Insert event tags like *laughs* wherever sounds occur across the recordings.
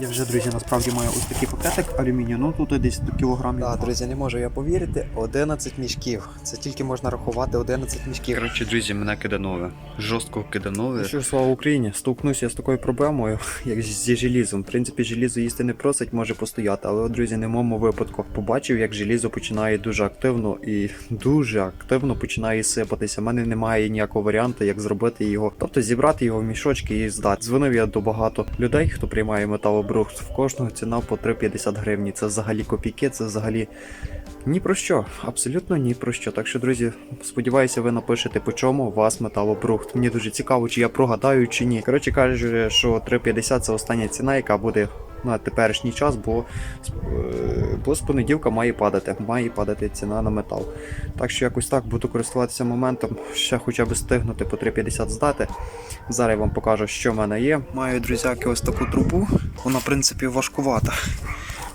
Я вже, друзі, насправді маю ось такий пакетик алюмінію, ну тут десь до кілограмів. Так, друзі, не можу я повірити. 11 мішків. Це тільки можна рахувати 11 мішків. Коротше, друзі, мене киданове. Жорстко киданове. Ну що слава Україні, столкнувся з такою проблемою, *laughs* як зі желізом. В принципі, желізо їсти не просить, може постояти. Але, друзі, не в моєму випадку. Побачив, як желізо починає дуже активно і дуже активно починає сипатися. У мене немає ніякого варіанту, як зробити його. Тобто зібрати його в мішочки і здати. Дзвонив я до багато людей, хто приймає металобрухт. В кожного ціна по 3,50 гривні. Це взагалі копійки, це взагалі. Ні про що, абсолютно ні про що. Так що, друзі, сподіваюся, ви напишете, по чому вас металобрухт. Мені дуже цікаво, чи я прогадаю, чи ні. Коротше кажуть, що 3,50 це остання ціна, яка буде на теперішній час, бо, е, бо з понеділка має падати. Має падати ціна на метал. Так що якось так буду користуватися моментом, ще хоча б стигнути по 3,50 здати. Зараз я вам покажу, що в мене є. Маю, друзяки, ось таку трубу. Вона, в принципі, важкувата.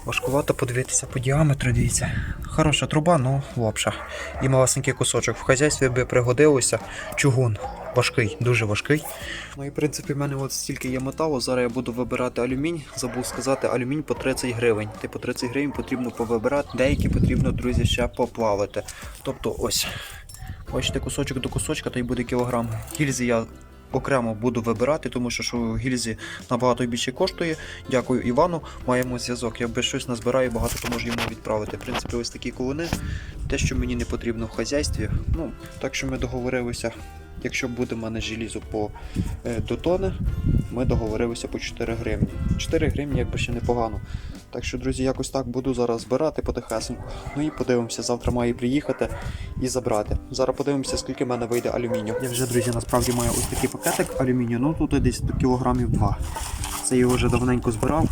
Важкувато подивитися по діаметру, дивіться. Хороша труба, ну лапша. І малесенький кусочок. В хазяйстві би пригодилося чугун. Важкий, дуже важкий. Ну і в принципі в мене от стільки є металу. Зараз я буду вибирати алюмінь. Забув сказати, алюмінь по 30 гривень. Типу 30 гривень потрібно повибирати. Деякі потрібно, друзі, ще поплавити. Тобто ось. Бачите, кусочок до кусочка, то й буде кілограм. Гільзи я окремо буду вибирати, тому що, що гільзі набагато більше коштує. Дякую Івану. Маємо зв'язок. Я би щось назбираю, багато то можу йому відправити. В принципі, ось такі колони. Те, що мені не потрібно в хазяйстві. Ну, так що ми договорилися. Якщо буде в мене желізо по е, до тони, ми договорилися по 4 гривні. 4 гривні якби ще непогано. Так що, друзі, якось так буду зараз збирати потихесеньку. Ну і подивимося, завтра має приїхати і забрати. Зараз подивимося, скільки в мене вийде алюмінію. Я вже, друзі, насправді маю ось такий пакетик алюмінію, ну тут десь до кілограмів 2. Це я його вже давненько збирав.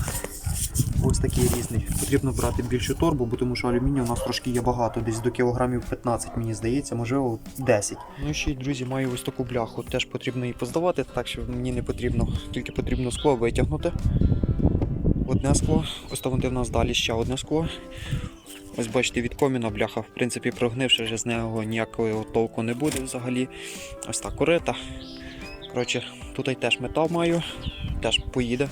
Ось такий різний. Потрібно брати більшу торбу, бо тому що алюмінію у нас трошки є багато, десь до кілограмів 15, мені здається, можливо 10. Ну і ще друзі, маю ось таку бляху. Теж потрібно її поздавати, так що мені не потрібно, тільки потрібно скло витягнути. Одне скло, де в нас далі ще одне скло. Ось бачите, від коміна бляха, в принципі, прогнивши, вже з нього ніякого толку не буде взагалі. Ось так корита. Коротше, тут теж метал маю, теж поїде.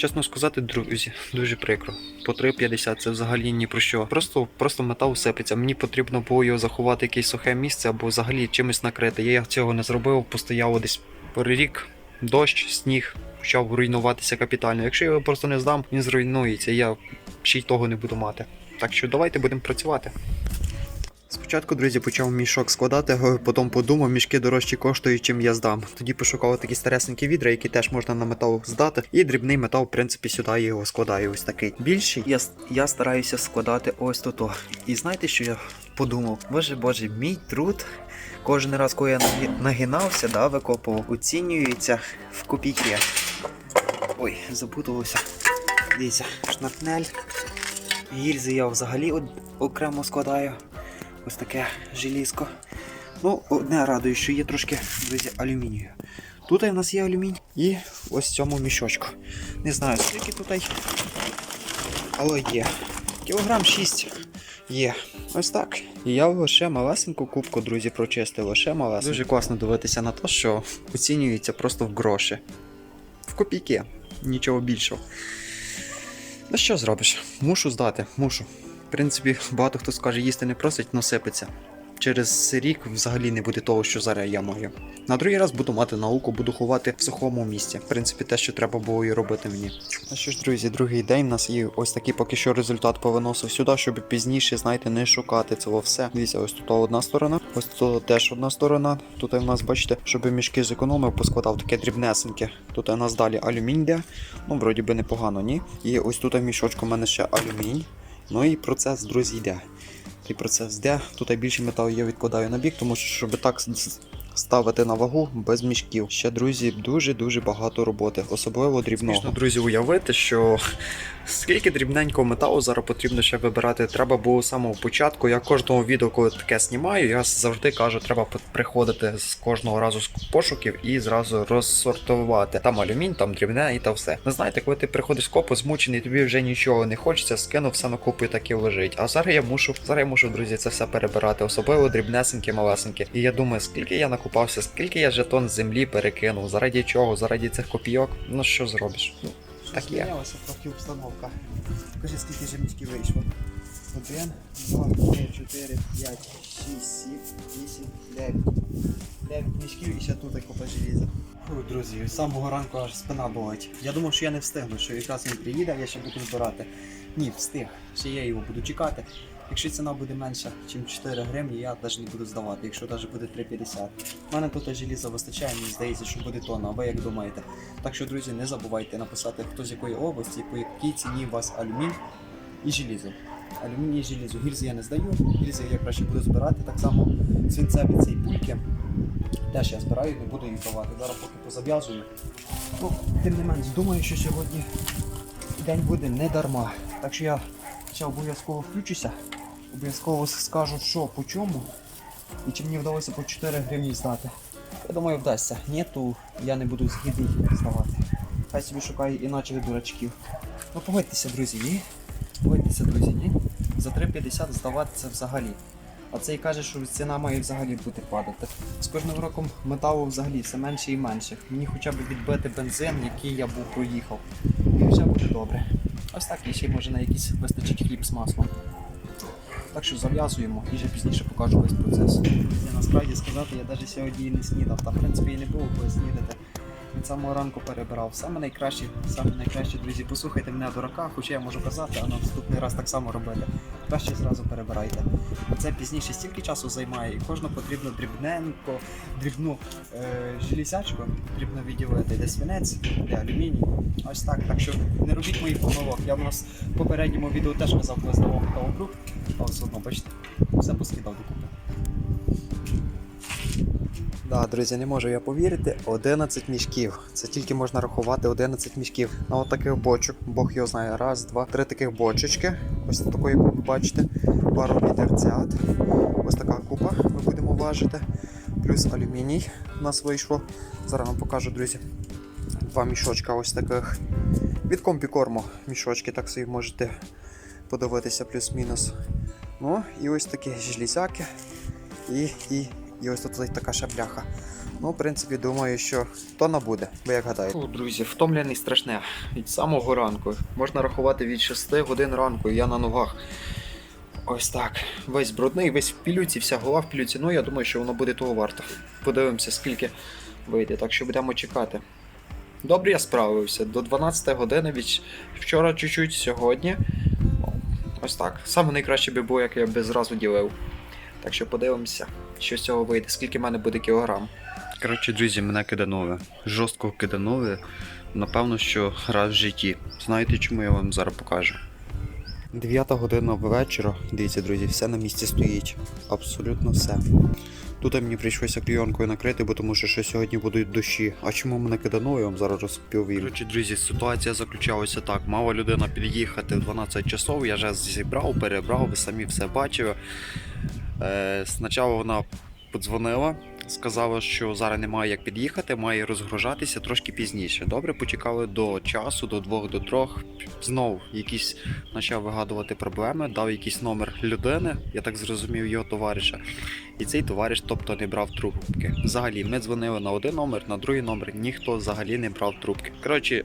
Чесно сказати, друзі, дуже прикро. По 3,50 це взагалі ні про що. Просто, просто метал сипеться. Мені потрібно було його заховати якесь сухе місце або взагалі чимось накрити. Я цього не зробив, постояло десь рік, дощ, сніг, почав руйнуватися капітально. Якщо я його просто не здам, він зруйнується, я ще й того не буду мати. Так що давайте будемо працювати. Спочатку, друзі, почав мішок складати, потім подумав, мішки дорожчі коштують, чим я здам. Тоді пошукав такі старесенькі відра, які теж можна на метал здати. І дрібний метал, в принципі, сюди його складаю. Ось такий. Більший я, я стараюся складати ось тут. І знаєте, що я подумав? Боже боже, мій труд. Кожен раз, коли я нагинався, да, викопував, оцінюється в копійки. Ой, запуталося. Дивіться, шнапнель. Гільзи я взагалі окремо складаю. Ось таке желізко. Ну, одне радує, що є трошки, друзі, алюмінію. Тут у нас є алюмінь і ось цьому мішочку. Не знаю, скільки тут, але є. Кілограм 6 є. Ось так. І я лише малесеньку кубку, друзі, прочистив. Лише малесеньку. Дуже класно дивитися на те, що оцінюється просто в гроші. В копійки. Нічого більшого. Ну що зробиш? Мушу здати, мушу. Принципі, багато хто скаже, їсти не просить, но сипеться. Через рік взагалі не буде того, що зараз я маю. На другий раз буду мати науку, буду ховати в сухому місці. В принципі, те, що треба було і робити мені. Ну що ж, друзі, другий день у нас є ось такий поки що результат повиносив сюди, щоб пізніше, знаєте, не шукати цього все. Дивіться, ось тут одна сторона, ось тут теж одна сторона. Тут у нас, бачите, щоб мішки зекономив, поскладав таке дрібнесеньке. Тут у нас далі алюмінь йде. Ну, вроді би непогано, ні? І ось тут мішочку в мене ще алюмінь. Ну і процес, друзі, йде. І процес йде. Тут більше металу я відкладаю на бік, тому що щоб так ставити на вагу без мішків. Ще, друзі, дуже-дуже багато роботи, особливо дрібного. Смішно, друзі, уявити, що скільки дрібненького металу зараз потрібно ще вибирати. Треба було з самого початку. Я кожного відео, коли таке знімаю, я завжди кажу, треба приходити з кожного разу з пошуків і зразу розсортувати. Там алюмінь, там дрібне і та все. Ви знаєте, коли ти приходиш з копу, змучений, тобі вже нічого не хочеться, скинув все на купу і так і лежить. А зараз я мушу, зараз я мушу, друзі, це все перебирати, особливо дрібнесеньке, малесеньке. І я думаю, скільки я накупався, скільки я жетон землі перекинув, заради чого, заради цих копійок. Ну що зробиш? Так є. Змінялася трохи обстановка. Кажи, скільки же мішків вийшло? Один, два, три, чотири, п'ять, шість, сім, вісім, дев'ять. Дев'ять мішків і ще тут купа желіза. Фу, друзі, з самого ранку аж спина болить. Я думав, що я не встигну, що якраз він приїде, я ще буду збирати. Ні, встиг. Ще я його буду чекати. Якщо ціна буде менша, ніж 4 гривні, я навіть не буду здавати, якщо навіть буде 3,50. У мене тут желіза вистачає, мені здається, що буде тонна, а ви як думаєте? Так що, друзі, не забувайте написати, хто з якої області, по якій ціні у вас алюмінь і желізо. Алюміній і желізо. Гільзи я не здаю, гільзи я краще буду збирати. Так само свинцеві ці пульки. Теж я збираю, не буду їх давати. Зараз поки позав'язую. Ну, тим не менш, думаю, що сьогодні день буде не дарма. Так що я ще обов'язково включуся, обов'язково скажу, що по чому. І чи мені вдалося по 4 гривні здати. Я думаю, вдасться. Ні, то я не буду згідний здавати. Хай собі шукає іначе дурачків. Ну погодьтеся, друзі, ні? Погодьтеся, друзі, ні? За 3,50 здавати це взагалі. А цей каже, що ціна має взагалі бути падати. З кожним роком металу взагалі все менше і менше. Мені хоча б відбити бензин, який я був проїхав. І все буде добре. Ось так і ще може на якийсь вистачить хліб з маслом. Так що зав'язуємо і вже пізніше покажу весь процес. Я насправді сказати, я навіть сьогодні не снідав, та в принципі і не було коли снідати. Від самого ранку перебирав. Саме найкраще, саме найкраще, друзі, послухайте мене дурака, хоча я можу казати, а на наступний раз так само робити. Краще зразу перебирайте. Це пізніше стільки часу займає, і кожну потрібно дрібненько, дрібну е, желізячку, потрібно відділити, де свинець, де алюміній. Ось так. Так що не робіть моїх помилок. Я в нас в попередньому відео теж казав, коли здавав металобрук, але все одно, бачите, все поскидав докупи. Да, друзі, не можу я повірити. 11 мішків. Це тільки можна рахувати 11 мішків. На от таких бочок, Бог його знає. Раз, два, три таких бочечки. Ось такої, як ви бачите, пару відерцят. Ось така купа ми будемо важити. Плюс алюміній у нас вийшло. Зараз вам покажу, друзі. Два мішочка ось таких. Від комбікорму мішочки, так собі можете подивитися, плюс-мінус. Ну, і ось такі желізяки. І, і, і ось тут така ще бляха. Ну, в принципі, думаю, що тонна буде, ви як гадаєте. О, друзі, втомлений страшне. Від самого ранку. Можна рахувати від 6 годин ранку, я на ногах. Ось так. Весь брудний, весь в пілюці, вся голова в пілюці. Ну, я думаю, що воно буде того варто. Подивимося, скільки вийде. Так що будемо чекати. Добре, я справився. До 12 години від вчора чуть-чуть, сьогодні. Ось так. Саме найкраще би було, як я би зразу ділив. Так що подивимося, що з цього вийде, скільки в мене буде кілограм. Коротше, друзі, мене киданове. Жорстко киданове. Напевно, що раз в житті. Знаєте, чому я вам зараз покажу? 9 година вечора. Дивіться, друзі, все на місці стоїть. Абсолютно все. Тут мені прийшлося клійонкою накрити, бо тому що ще сьогодні будуть дощі. А чому мене кидано, я вам зараз розповім. Коротше, друзі, ситуація заключалася так. Мала людина під'їхати в 12 часов, я вже зібрав, перебрав, ви самі все бачили. Е, спочатку вона подзвонила, сказала, що зараз немає як під'їхати, має розгружатися трошки пізніше. Добре, почекали до часу, до двох, до трьох. Знову якісь почав вигадувати проблеми, дав якийсь номер людини, я так зрозумів, його товариша. І цей товариш, тобто, не брав трубки. Взагалі, ми дзвонили на один номер, на другий номер, ніхто взагалі не брав трубки. Коротше,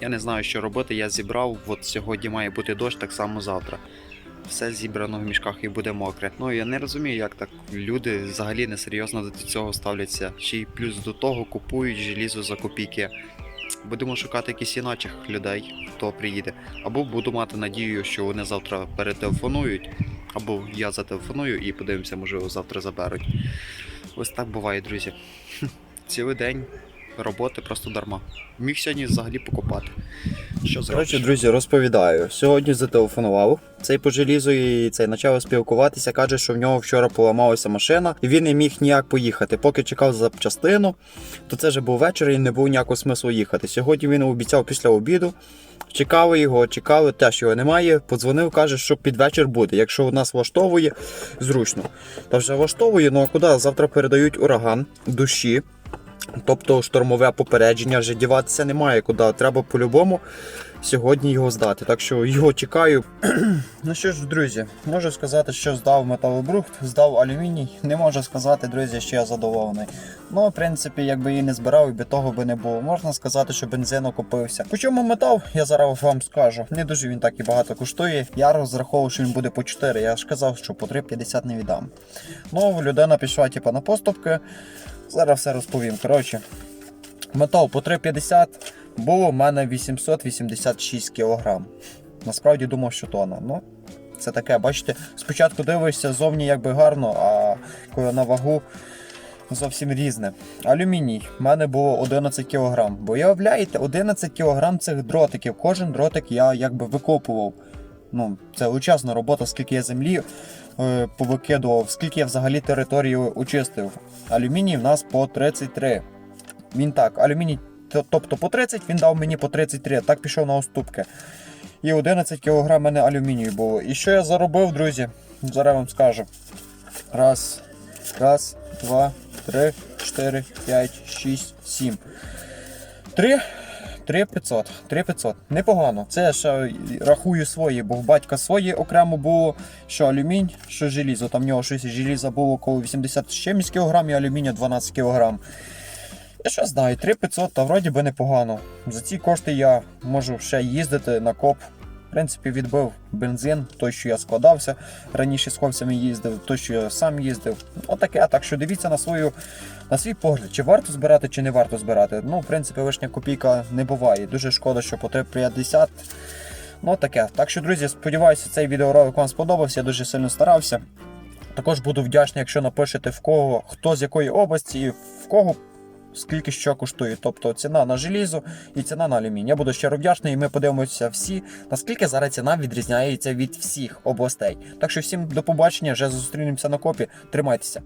я не знаю, що робити. Я зібрав. От сьогодні має бути дощ, так само завтра. Все зібрано в мішках і буде мокре. Ну я не розумію, як так люди взагалі несерйозно до цього ставляться. Ще й плюс до того купують желізо за копійки. Будемо шукати якісь іначих людей, хто приїде. Або буду мати надію, що вони завтра перетелефонують, або я зателефоную і подивимося, можливо, завтра заберуть. Ось так буває, друзі. Цілий день роботи просто дарма. Міг сьогодні взагалі покупати. Що? Коротше, друзі, розповідаю. Сьогодні зателефонував цей по желізу і цей почав спілкуватися. Каже, що в нього вчора поламалася машина, і він не міг ніяк поїхати. Поки чекав запчастину, то це вже був вечір і не було ніякого смислу їхати. Сьогодні він обіцяв після обіду. Чекали його, чекали, теж його немає. Подзвонив, каже, що під вечір буде. Якщо у нас влаштовує, зручно. Та вже влаштовує, ну а куди? Завтра передають ураган, душі. Тобто штормове попередження вже діватися немає куди. Треба по-любому сьогодні його здати. Так що його чекаю. *clears throat* ну що ж, друзі, можу сказати, що здав металобрухт, здав алюміній. Не можу сказати, друзі, що я задоволений. Ну, в принципі, якби її не збирав, і би того би не було. Можна сказати, що бензин окупився. По чому метал, я зараз вам скажу. Не дуже він так і багато коштує. Я розраховував, що він буде по 4. Я ж казав, що по 3,50 не віддам. Ну, людина пішла типу, на поступки. Зараз все розповім. Коротше, метал по 3,50 було в мене 886 кг. Насправді думав, що тонна. Ну, це таке, бачите, спочатку дивишся зовні якби гарно, а коли на вагу зовсім різне. Алюміній в мене було 11 кг. Бо уявляєте, 11 кг цих дротиків. Кожен дротик я якби викопував. Ну, це величезна робота, скільки я землі повикидував, скільки я взагалі територію очистив. Алюміній в нас по 33. Він так, алюміній, тобто по 30, він дав мені по 33, так пішов на уступки. І 11 кг мене алюмінію було. І що я заробив, друзі? Зараз вам скажу. Раз, раз, два, три, чотири, п'ять, шість, сім. Три. 3500. 3500. Непогано. Це ще рахую свої, бо в батька свої окремо було, що алюмінь, що желізо. Там в нього щось желіза було около 80 з чимось кілограм і алюмінію 12 кілограм. Я що знаю, 3500, та вроді би непогано. За ці кошти я можу ще їздити на коп. В принципі, відбив бензин, той, що я складався. Раніше з хлопцями їздив, той, що я сам їздив. Отаке. Так що дивіться на свою на свій погляд, чи варто збирати, чи не варто збирати. Ну, в принципі, лишня копійка не буває. Дуже шкода, що по 3,50. Ну таке. Так що, друзі, сподіваюся, цей відеоролик вам сподобався. Я дуже сильно старався. Також буду вдячний, якщо напишете в кого, хто з якої області, в кого скільки що коштує. Тобто ціна на желізо і ціна на алюміній. Я буду щиро вдячний, і ми подивимося всі, наскільки зараз ціна відрізняється від всіх областей. Так що всім до побачення, вже зустрінемося на копі. Тримайтеся.